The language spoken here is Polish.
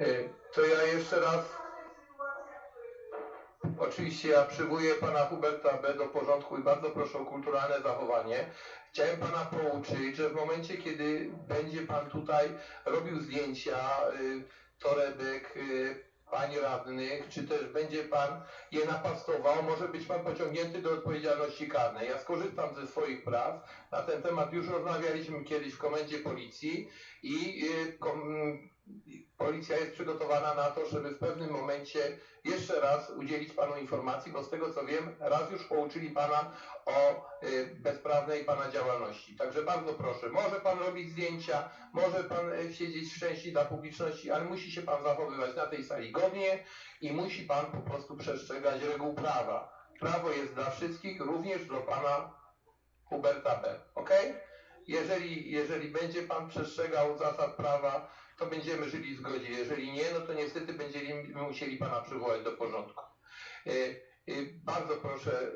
Y, To ja jeszcze raz. Oczywiście ja przywołuję pana Huberta B. do porządku i bardzo proszę o kulturalne zachowanie. Chciałem pana pouczyć, że w momencie, kiedy będzie pan tutaj robił zdjęcia y, torebek y, pań radnych, czy też będzie pan je napastował, może być pan pociągnięty do odpowiedzialności karnej. Ja skorzystam ze swoich praw. Na ten temat już rozmawialiśmy kiedyś w komendzie policji i y, policja jest przygotowana na to, żeby w pewnym momencie jeszcze raz udzielić panu informacji, bo z tego co wiem, raz już pouczyli pana o y, bezprawnej pana działalności. Także bardzo proszę, może pan robić zdjęcia, może pan y, siedzieć w szczęści dla publiczności, ale musi się pan zachowywać na tej sali godnie i musi pan po prostu przestrzegać reguł prawa. Prawo jest dla wszystkich, również dla pana Huberta B. Ok? Jeżeli, jeżeli będzie pan przestrzegał zasad prawa, to będziemy żyli w zgodzie. Jeżeli nie, no to niestety będziemy musieli pana przywołać do porządku. Y, y, Bardzo proszę,